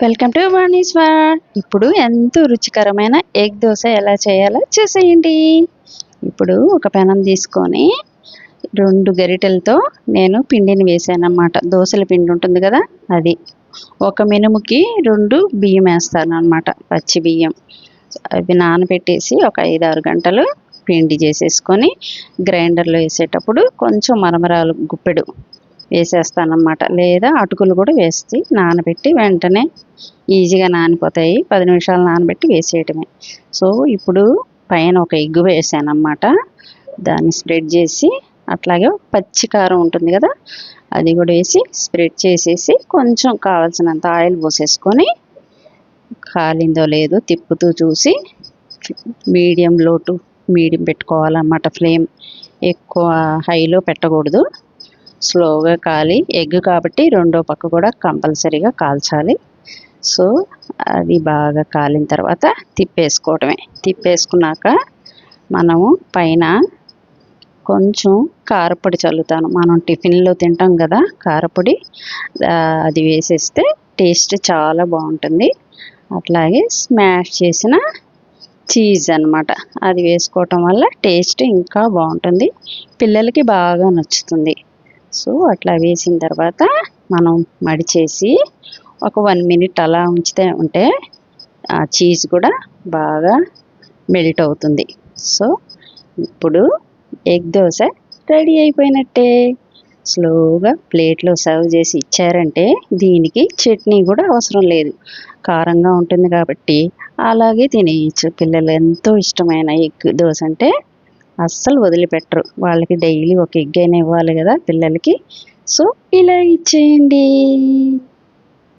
Welcome to వాణీశ్వర్ ఇప్పుడు ఎంతో రుచికరమైన ఎగ్ దోశ ఎలా చేయాలో చూసేయండి. ఇప్పుడు ఒక పెనం తీసుకొని రెండు గరిటెలతో నేను పిండిని వేసానమాట దోశల పిండి ఉంటుంది కదా అది. ఒక మినుముకి రెండు బియ్యం వేస్తాను అనమాట పచ్చి బియ్యం. అవి నానబెట్టేసి ఒక ఐదు ఆరు గంటలు పిండి చేసేసుకొని గ్రైండర్లో వేసేటప్పుడు కొంచెం మరమరాలు గుప్పెడు వేసేస్తానమాట లేదా అటుకులు కూడా వేసి నానబెట్టి వెంటనే ఈజీగా నానిపోతాయి. పది నిమిషాలు నానబెట్టి వేసేయటమే. సో ఇప్పుడు పైన ఒక ఎగ్గు వేసానమాట దాన్ని స్ప్రెడ్ చేసి అట్లాగే పచ్చి కారం ఉంటుంది కదా అది కూడా వేసి స్ప్రెడ్ చేసేసి కొంచెం కావాల్సినంత ఆయిల్ పోసేసుకొని కాలిందో లేదో తిప్పుతూ చూసి మీడియం లోటు మీడియం పెట్టుకోవాలన్నమాట ఫ్లేమ్. ఎక్కువ హైలో పెట్టకూడదు. స్లోగా కాలి. ఎగ్ కాబట్టి రెండో పక్క కూడా కంపల్సరీగా కాల్చాలి. సో అది బాగా కాలిన తర్వాత తిప్పేసుకోవటమే. తిప్పేసుకున్నాక మనము పైన కొంచెం కారపొడి చల్లుతాను. మనం టిఫిన్లో తింటాం కదా కారపొడి. అది వేసేస్తే టేస్ట్ చాలా బాగుంటుంది. అట్లాగే స్మాష్ చేసిన చీజ్ అనమాట అది వేసుకోవటం వల్ల టేస్ట్ ఇంకా బాగుంటుంది. పిల్లలకి బాగా నచ్చుతుంది. సో అట్లా వేసిన తర్వాత మనం మడిచేసి ఒక వన్ మినిట్ అలా ఉంచితే ఉంటే ఆ చీజ్ కూడా బాగా మెల్ట్ అవుతుంది. సో ఇప్పుడు ఎగ్ దోశ రెడీ అయిపోయినట్టే. స్లోగా ప్లేట్లో సర్వ్ చేసి ఇచ్చారంటే దీనికి చట్నీ కూడా అవసరం లేదు. కారంగా ఉంటుంది కాబట్టి అలాగే తినేయచ్చు. పిల్లలు ఎంతో ఇష్టమైన ఎగ్ దోశ అంటే అస్సలు వదిలిపెట్టరు. వాళ్ళకి డైలీ ఒక ఎగ్ అయినా ఇవ్వాలి కదా పిల్లలకి. సో ఇలా ఇచ్చేయండి.